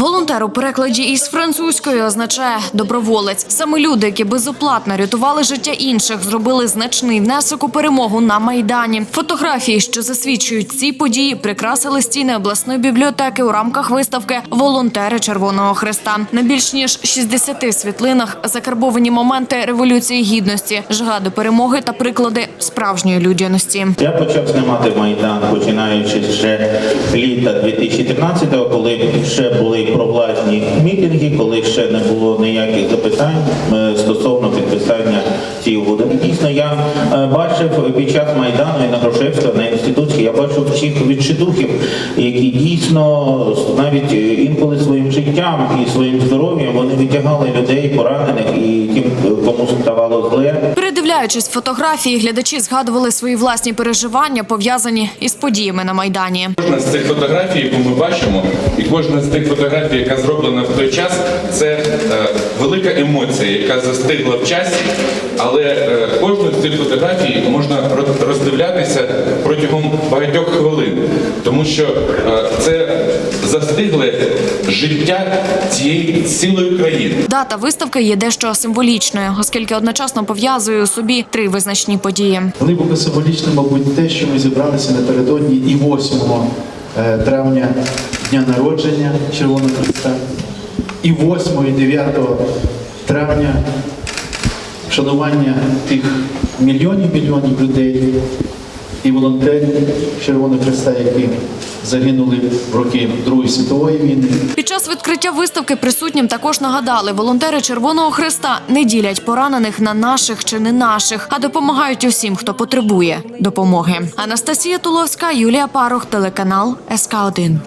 Волонтер у перекладі із французької означає доброволець. Саме люди, які безоплатно рятували життя інших, зробили значний внесок у перемогу на майдані. Фотографії, що засвідчують ці події, прикрасили стіни обласної бібліотеки у рамках виставки Волонтери Червоного Хреста. На більш ніж 60 світлинах закарбовані моменти революції гідності, жага до перемоги та приклади справжньої людяності. Я почав знімати Майдан, починаючи ще літа 2013-го, коли ще були провладні мітинги, коли ще не було ніяких запитань я е, бачив під час Майдану і на Грушевського, на інституції, я бачив всіх відчидухів, які дійсно навіть інколи своїм життям і своїм здоров'ям вони витягали людей поранених і тим, кому ставало зле. Передивляючись фотографії, глядачі згадували свої власні переживання, пов'язані із подіями на майдані. Кожна з цих фотографій, яку ми бачимо, і кожна з тих фотографій, яка зроблена в той час, це е, велика емоція, яка застигла в часі. Але е, цих фотографій можна роздивлятися протягом багатьох хвилин, тому що е, це застигле життя цієї цілої країни. Дата виставки є дещо символічною, оскільки одночасно пов'язує у собі три визначні події. Глибоко символічно, мабуть, те, що ми зібралися напередодні і 8 е, травня дня народження Червоного Христа, і 8 і 9 травня вшанування тих мільйонів мільйонів людей і волонтерів Червоного Христа, які загинули в роки Другої світової війни. Під час відкриття виставки присутнім також нагадали, волонтери Червоного Хреста не ділять поранених на наших чи не наших, а допомагають усім, хто потребує допомоги. Анастасія Туловська, Юлія Парух, телеканал СК 1